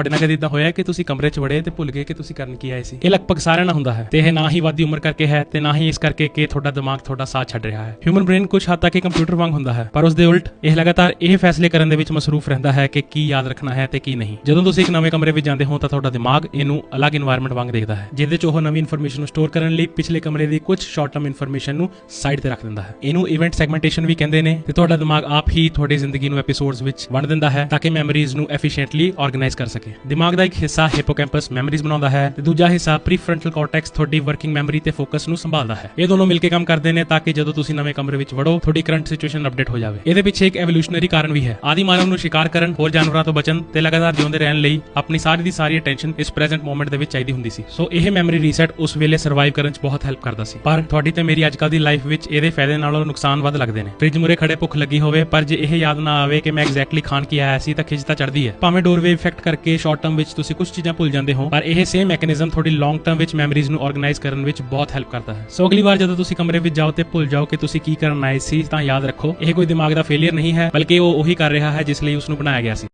ਤੁਹਾਡੇ ਨਾਲ ਕਦੇ ਇਦਾਂ ਹੋਇਆ ਕਿ ਤੁਸੀਂ ਕਮਰੇ 'ਚ ਵੜੇ ਤੇ ਭੁੱਲ ਗਏ ਕਿ ਤੁਸੀਂ ਕਰਨ ਕੀ ਆਏ ਸੀ? ਇਹ ਲਗਭਗ ਸਾਰਿਆਂ ਨਾਲ ਹੁੰਦਾ ਹੈ ਤੇ ਇਹ ਨਾ ਹੀ ਵਾਦੀ ਉਮਰ ਕਰਕੇ ਹੈ ਤੇ ਨਾ ਹੀ ਇਸ ਕਰਕੇ ਕਿ ਤੁਹਾਡਾ ਦਿਮਾਗ ਤੁਹਾਡਾ ਸਾਥ ਛੱਡ ਰਿਹਾ ਹੈ। ਹਿਊਮਨ ਬ੍ਰੇਨ ਕੁਝ ਹੱਦ ਤੱਕ ਕੰਪਿਊਟਰ ਵਾਂਗ ਹੁੰਦਾ ਹੈ, ਪਰ ਉਸ ਦੇ ਉਲਟ ਇਹ ਲਗਾਤਾਰ ਇਹ ਫੈਸਲੇ ਕਰਨ ਦੇ ਵਿੱਚ ਮਸਰੂਫ ਰਹਿੰਦਾ ਹੈ ਕਿ ਕੀ ਯਾਦ ਰੱਖਣਾ ਹੈ ਤੇ ਕੀ ਨਹੀਂ। ਜਦੋਂ ਤੁਸੀਂ ਇੱਕ ਨਵੇਂ ਕਮਰੇ ਵਿੱਚ ਜਾਂਦੇ ਹੋ ਤਾਂ ਤੁਹਾਡਾ ਦਿਮਾਗ ਇਹਨੂੰ ਅਲੱਗ এনवायरमेंट ਵਾਂਗ ਦੇਖਦਾ ਹੈ, ਜਿਹਦੇ 'ਚ ਉਹ ਨਵੀਂ ਇਨਫੋਰਮੇਸ਼ਨ ਨੂੰ ਸਟੋਰ ਕਰਨ ਲਈ ਪਿਛਲੇ ਕਮਰੇ ਦੀ ਕੁਝ ਸ਼ਾਰਟ ਟਰਮ ਇਨਫੋਰਮੇਸ਼ਨ ਨੂੰ ਸਾਈਡ ਤੇ ਰੱਖ ਦਿੰਦਾ ਹੈ। ਇਹਨੂੰ ਇਵੈਂਟ ਸੈਗਮੈਂਟੇਸ਼ਨ ਵੀ ਕਹਿੰਦੇ ਨੇ ਤੇ ਤੁਹਾਡਾ ਦਿਮਾਗ ਆਪ ਹੀ ਤੁਹਾਡੀ ਜ਼ਿੰਦਗੀ ਨੂੰ ਐਪੀਸੋਡਸ ਵਿੱਚ ਵੰਡ ਦਿੰਦਾ ਹੈ ਤਾਂ ਕਿ ਮੈਮਰੀਜ਼ ਨੂੰ ਐਫੀਸ਼ੀਐਂਟਲੀ ਆਰਗੇਨਾਈਜ਼ ਕਰ ਸਕੇ। ਦਿਮਾਗ ਦਾ ਇੱਕ ਹਿੱਸਾ ਹਿਪੋਕੈਂਪਸ ਮੈਮਰੀਜ਼ ਬਣਾਉਂਦਾ ਹੈ ਤੇ ਦੂਜਾ ਹਿੱਸਾ ਪ੍ਰੀਫਰੰਟਲ ਕਾਰਟੈਕਸ ਤੁਹਾਡੀ ਵਰਕਿੰਗ ਮੈਮਰੀ ਤੇ ਫੋਕਸ ਨੂੰ ਸੰਭਾਲਦਾ ਹੈ। ਇਹ ਦੋਨੋਂ ਮਿਲ ਕੇ ਕੰਮ ਕਰਦੇ ਨੇ ਤਾਂ ਕਿ ਜਦੋਂ ਤੁਸੀਂ ਨਵੇਂ ਕਮਰੇ ਵਿੱਚ ਵੜੋ, ਤੁਹਾਡੀ ਕਰੰਟ ਸਿਚੁਏਸ਼ਨ ਅਪਡੇਟ ਹੋ ਜਾਵੇ। ਇਹਦੇ ਪਿੱਛੇ ਇੱਕ ਐਵੋਲੂਸ਼ਨਰੀ ਕਾਰਨ ਵੀ ਹੈ। ਆਦੀ ਮਾਨਵ ਨੂੰ ਸ਼ਿਕਾਰ ਕਰਨ, ਹੋਰ ਜਾਨਵਰਾਂ ਤੋਂ ਬਚਣ ਤੇ ਲਗਾਤਾਰ ਜਿਉਂਦੇ ਰਹਿਣ ਲਈ ਆਪਣੀ ਸਾਰੀ ਦੀ ਸਾਰੀ ਅਟੈਂਸ਼ਨ ਇਸ ਪ੍ਰੈਜ਼ੈਂਟ ਮੋਮੈਂਟ ਦੇ ਵਿੱਚ ਚਾਹੀਦੀ ਹੁੰਦੀ ਸੀ। ਸੋ ਇਹ ਮੈਮਰੀ ਰੀਸੈਟ ਉਸ ਵੇਲੇ ਸਰਵਾਈਵ ਕਰਨ 'ਚ ਬਹੁਤ ਹੈਲਪ ਕਰਦਾ ਸੀ। ਪਰ ਤੁਹਾਡੀ ਤੇ ਮੇਰੀ ਅੱਜਕੱਲ ਦੀ ਲਾਈਫ ਵਿੱਚ ਇਹਦੇ ਫਾਇਦੇ ਨਾਲੋਂ ਨੁਕਸਾਨ ਵੱਧ ਲੱਗਦੇ ਨੇ। ਫ੍ਰਿਜ ਮੁਰੇ ਖੜੇ ਭੁੱਖ ਲੱਗੀ ਹੋਵੇ, ਪਰ ਜੇ ਇਹ ਯਾਦ ਨਾ ਆਵੇ ਕਿ ਮੈਂ ਐਗਜ਼ੈਕਟਲੀ ਖਾਣ ਕੀ ਆਇਆ ਸੀ ਤਾਂ ਖਿੱਚ ਤਾਂ ਚੜਦੀ ਹੈ। ਭਾਵੇਂ ਡੋਰਵੇ ਇਫੈਕਟ ਕਰਕੇ ਸ਼ਾਰਟ ਟਰਮ ਵਿੱਚ ਤੁਸੀਂ ਕੁਝ ਚੀਜ਼ਾਂ ਭੁੱਲ ਜਾਂਦੇ ਹੋ, ਪਰ ਇਹ ਸੇਮ ਮੈਕੈਨਿਜ਼ਮ ਤੁਹਾਡੀ ਲੌਂਗ ਟਰਮ ਵਿੱਚ ਮੈਮਰੀਜ਼ ਨੂੰ ਆਰਗੇਨਾਈਜ਼ ਕਰਨ ਵਿੱਚ ਬਹੁਤ ਹੈਲਪ ਕਰਦਾ ਹੈ। ਸੋ ਅਗਲੀ ਵਾਰ ਜਦੋਂ ਤੁਸੀਂ ਕਮਰੇ ਵਿੱਚ ਜਾਓ ਤੇ ਭੁੱਲ ਜਾਓ ਕਿ ਤੁਸੀਂ ਕੀ ਕਰਨ ਆਏ ਸੀ ਤਾਂ ਯਾਦ ਰੱਖੋ, ਇਹ ਕੋਈ ਦਿਮਾਗ ਦਾ ਫੇਲਿਅਰ ਨਹੀਂ ਹੈ, ਬਲਕਿ ਉਹ ਉਹੀ ਕਰ ਰਿਹਾ ਹੈ ਜਿਸ ਲਈ ਉਸ ਨੂੰ ਬਣਾਇਆ ਗਿਆ ਸੀ।